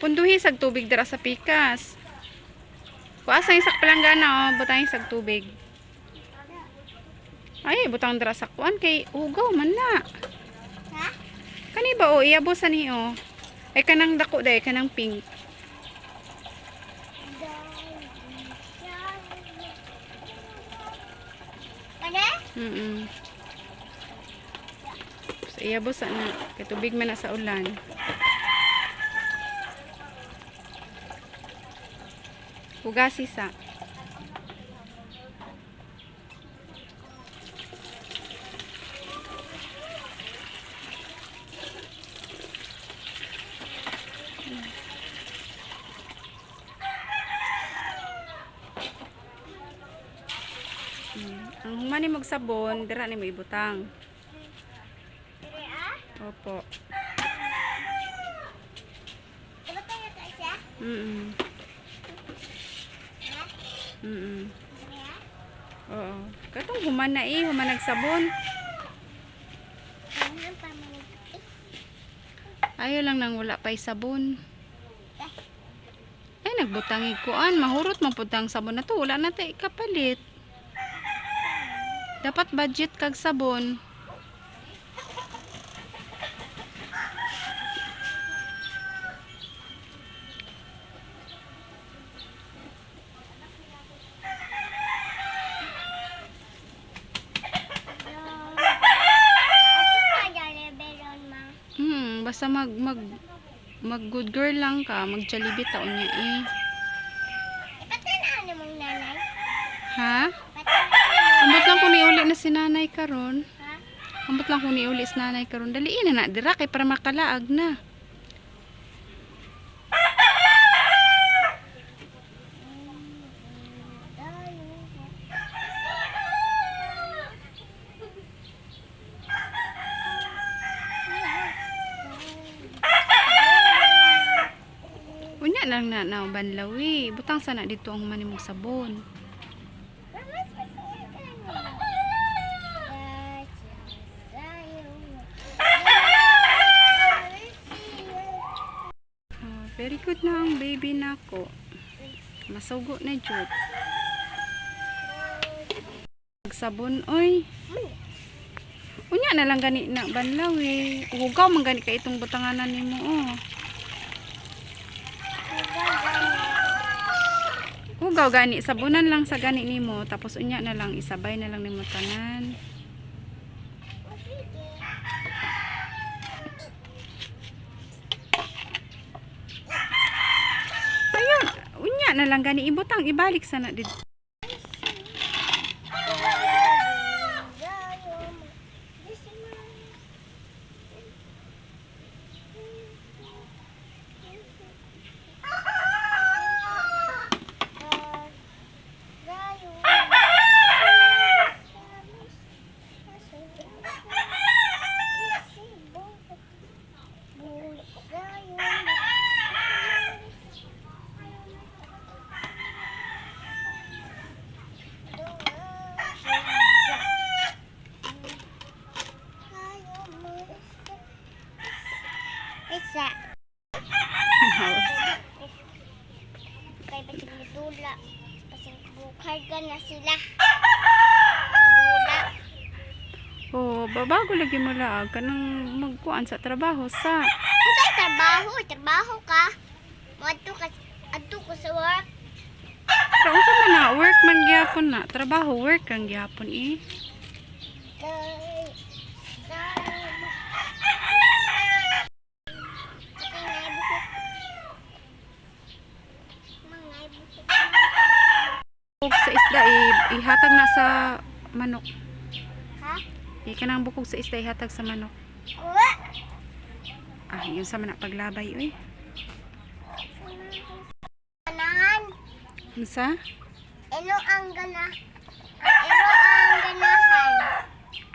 Punduhi sag tubig dira sa pikas. Kuasa isak palanggana oh, butang sag tubig. Ay, butang dira sa kuan kay ugaw man na. Ha? Kani ba o iyabosan ni o. Ay kanang dako day kanang pink. Ano? Mm. Sa iyabos na kay tubig man na sa ulan. Hugasi sa. Mm. Ang humani mag sabon, dira ni mo ibutang. Ah? Opo. Tayo ka isa? Mm. Ha? Mm. Ha? Oo. Katong human na eh, human nagsabon. Ayaw lang nang wala pa'y sabon. Ay, nagbutang ikuan. Mahurot man pud ang sabon na to. Wala na tayo kapalit. Dapat budget kag sabon. Basta mag mag mag good girl lang ka, mag Jollibee taon niya eh. Patanaan mong nanay? Ha? Ambot lang kung niuli na si nanay karon. Ambot lang kung niuli si nanay karon. Daliin na na dira kay para makalaag na. Lang na na banlawi. Butang sana dito ang manimog sabon. Oh, very good na ang baby nako. Masugo na jud. Sabon oy. Unya na lang gani na banlaw eh. Ugaw man gani ka itong butanganan nimo oh. Ugaw gani sabunan lang sa gani nimo tapos unya na lang isabay na lang nimo tanan. Ayun, unya na lang gani ibutang ibalik sana dito. Kay pasig dula. Pasig bukay ka na sila. Dula. Oh, babago lagi mo laag kanang magkuan sa trabaho sa kay trabaho, trabaho ka. Madto ka, adto ko sa work. Pero unsa man na work man gyapon na trabaho work ang gyapon eh. Kay, sa, Mga ibuhok. Mga ibuhok. Bukog sa isda i- ihatag na sa manok. Ha? Eh kanang bukog sa isda ihatag sa manok. Uwa. Ah, yun sa man paglabay oy. Ganahan. Unsa? Ino ang gana. Ino ang ganahan.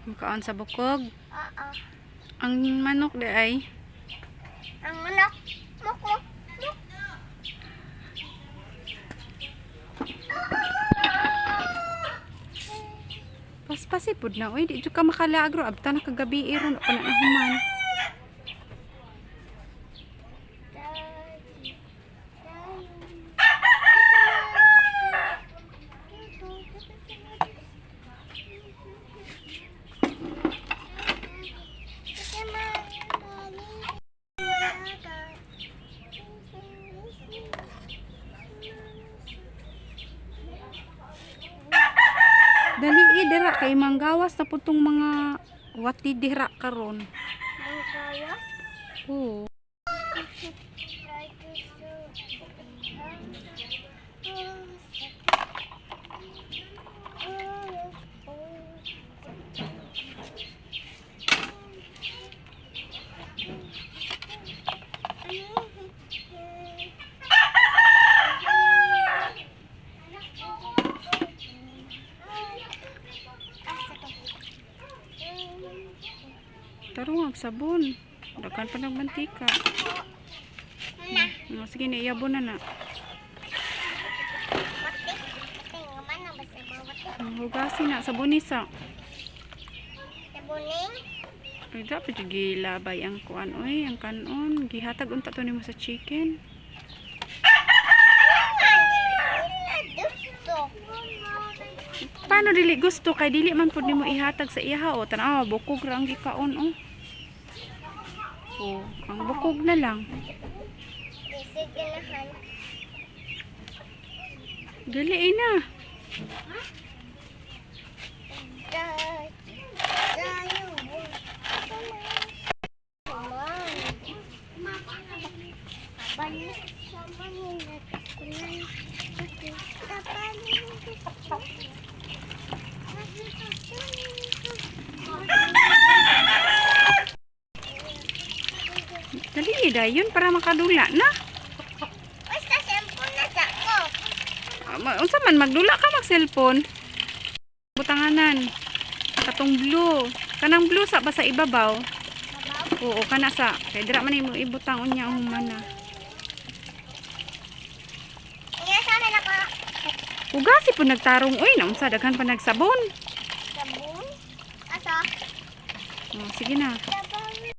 Mukaon sa bukog. Oo. Ang manok di ay Ang manok. Paspasipod na. Oy di jud ka makalaagro. Abta na kagabi iron pa na nahuman. Dali eh, dira kay manggawas na putong mga wati dira karon. Mangkawas. Oo. Try to Tarong ang sabon. Daghan pa ng mantika. Oh, sige na iyabo na na. Hmm, Hugasin na sabon isa. Sabuning. Ay dapat gilabay ang kuan oy, ang kanon. Gihatag unta to nimo sa chicken. Paano dili gusto kay dili man pud nimo ihatag sa iha o tanaw bukog ra ang gikaon oh. Oh, ang bukog na lang. Dili eh na. Day. Dayo. Balik sa. Sa eh dayon para makadula na. Basta cellphone na sa ko. Ah, Unsa man magdula ka mag cellphone. Butanganan. Katong blue. Kanang blue sa ba sa ibabaw? Oo, kana sa. Kay dira man imo ibutang unya ang humana. Iya sana na ka. Ugasi po nagtarong uy, naunsa daghan pa nagsabon. Sabon. Asa? Oh, sige na. Sabon.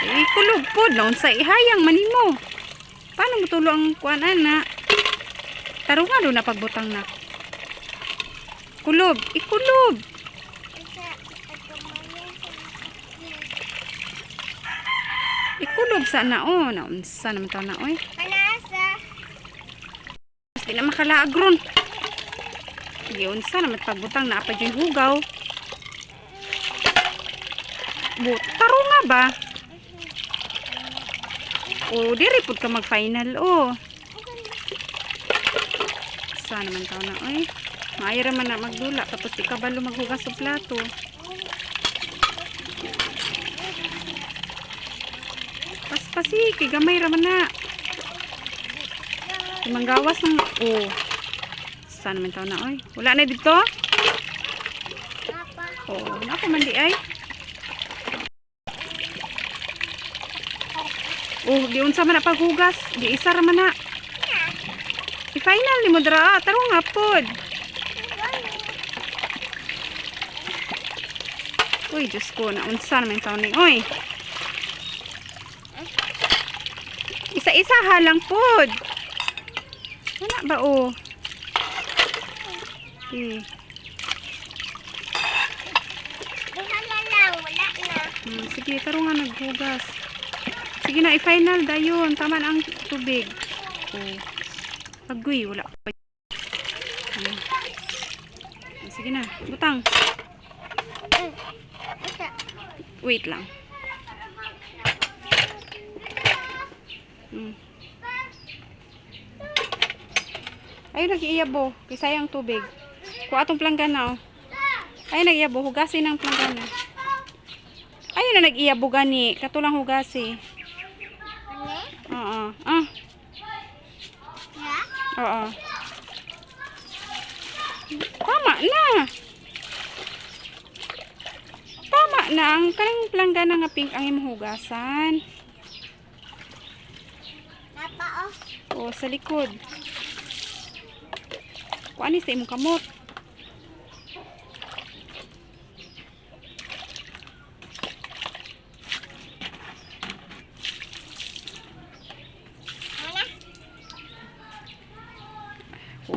Eh, kulog po, naunsa ihayang manimo. Paano mo tulo ang kuan ana? Tarong nga doon na pagbutang na. Kulob, ikulob. Pagkamayan sa Ikulob sa na oh, naunsa naman taon na oy. Kanasa. Mas di na makalaag ron. Sige, unsa naman pagbutang na apa dyan hugaw. But, taro nga ba? O, di report ka mag-final, o. Sa naman tao na, oy. Maayo raman na magdula, tapos di ka balo maghugas sa plato. Paspasi, kay gamay raman na. Manggawas ng, oh. Sa naman tao na, oy. Wala na dito? Oo, oh, nako man di ay. Oh, di unsa man na paghugas. Di isa ra man na. I-final ni mo dra, taro nga pod. Uy, Diyos ko, na unsa naman taon ni. Uy. Isa-isa halang pod. Wala ba oh? Eh. Hmm, sige, taro nga naghugas. Sige na, i-final dayon. Tama na ang tubig. Oh. Agoy, wala pa. Hmm. Sige na, butang. Wait lang. Hmm. Ayun, nag-iiyabo. Kay sayang tubig. Kuha atong planggana, oh. Ayun, nag-iiyabo. Hugasin ang planggana. Ayun na nag-iiyabo gani. Katulang hugasi. Oo. Ah, oo. Tama na. Tama na. Ang kanang planggana nga pink ang imong hugasan. Napa oh. O, sa likod. Kuha ni sa imong kamot.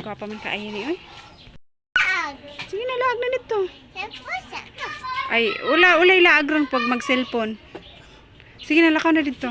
Huga pa man kaayo ni, oy. Sige na, laag na nito. Ay, ula, ulay laag ron pag mag-cellphone. Sige na, lakaw na dito.